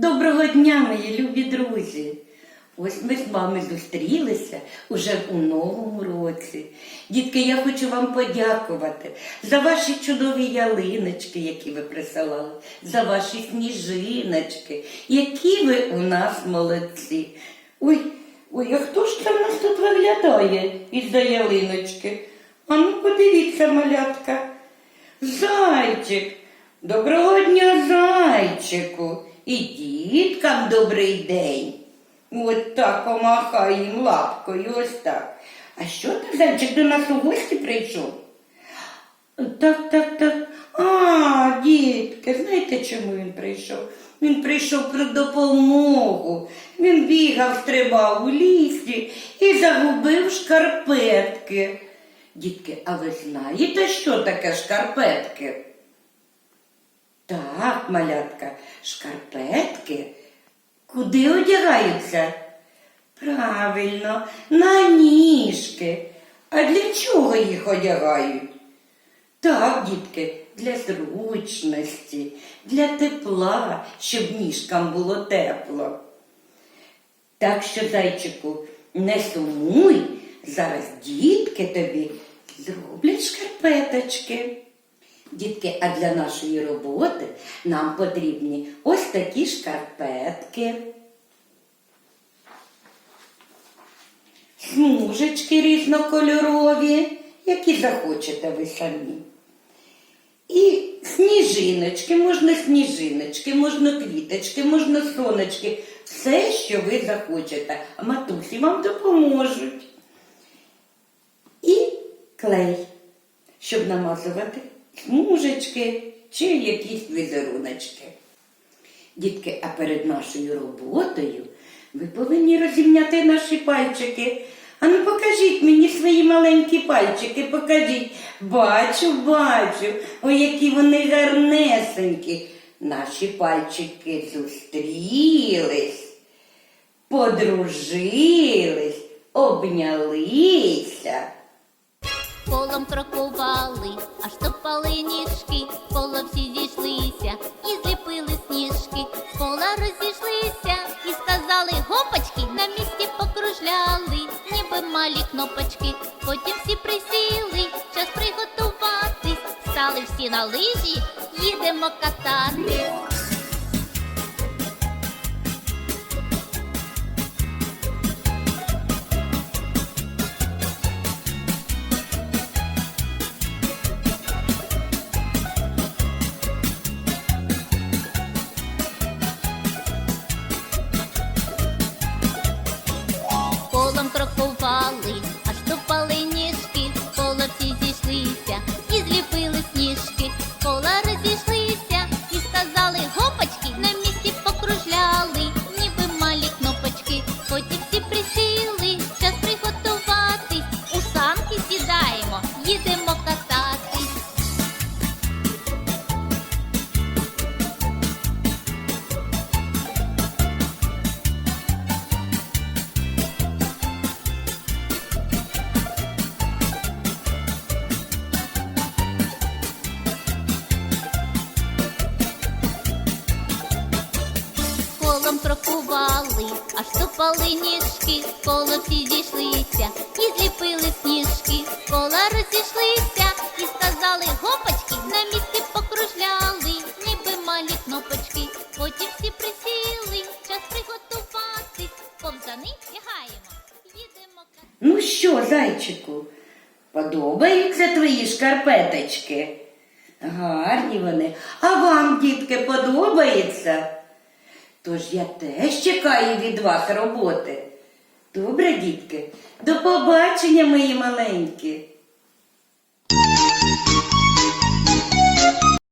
Доброго дня, мої любі друзі! Ось ми з вами зустрілися уже у новому році. Дітки, я хочу вам подякувати за ваші чудові ялиночки, які ви присилали, за ваші сніжиночки, які ви у нас молодці. Ой, ой, а хто ж це в нас тут виглядає із-за ялиночки? А ну подивіться, малятка. Зайчик, доброго дня, зайчику. І діткам добрий день. От так помахай їм лапкою, ось так. А що ти, зайчик, до нас у гості прийшов? Так, так, так. А, дітки, знаєте, чому він прийшов? Він прийшов про допомогу. Він бігав, стрибав у лісі і загубив шкарпетки. Дітки, а ви знаєте, що таке шкарпетки? Так, малятка, шкарпетки. Куди одягаються? Правильно, на ніжки. А для чого їх одягають? Так, дітки, для зручності, для тепла, щоб ніжкам було тепло. Так що, зайчику, не сумуй, зараз дітки тобі зроблять шкарпеточки. Дітки, а для нашої роботи нам потрібні ось такі шкарпетки, смужечки різнокольорові, які захочете ви самі. І сніжиночки, можна сніжиночки, можна квіточки, можна сонечки. Все, що ви захочете. А матусі вам допоможуть. І клей, щоб намазувати смужечки чи якісь візеруночки. Дітки, а перед нашою роботою ви повинні розімняти наші пальчики. А ну покажіть мені свої маленькі пальчики, покажіть. Бачу, бачу, ой, які вони гарнесенькі. Наші пальчики зустрілись, подружились, обнялися. Колом крокували, аж топали ніжки, коло всі зійшлися і зліпили сніжки. Кола розійшлися і сказали гопачки, на місці покружляли, ніби малі кнопочки. Потім всі присіли, час приготуватись. Стали всі на лижі, їдемо катати. Потім всі колом крокували, аж тупали ніжки, коло всі зійшлися і зліпили сніжки, кола розійшлися і сказали гопачки, на місці покружляли, ніби малі кнопочки. Потім всі присіли, час приготуватись, повзани лягаємо, їдемо. Ну що, зайчику, подобаються твої шкарпеточки? Гарні вони. А вам, дітки, подобається? Тож я теж чекаю від вас роботи. Добре, дітки? До побачення, мої маленькі.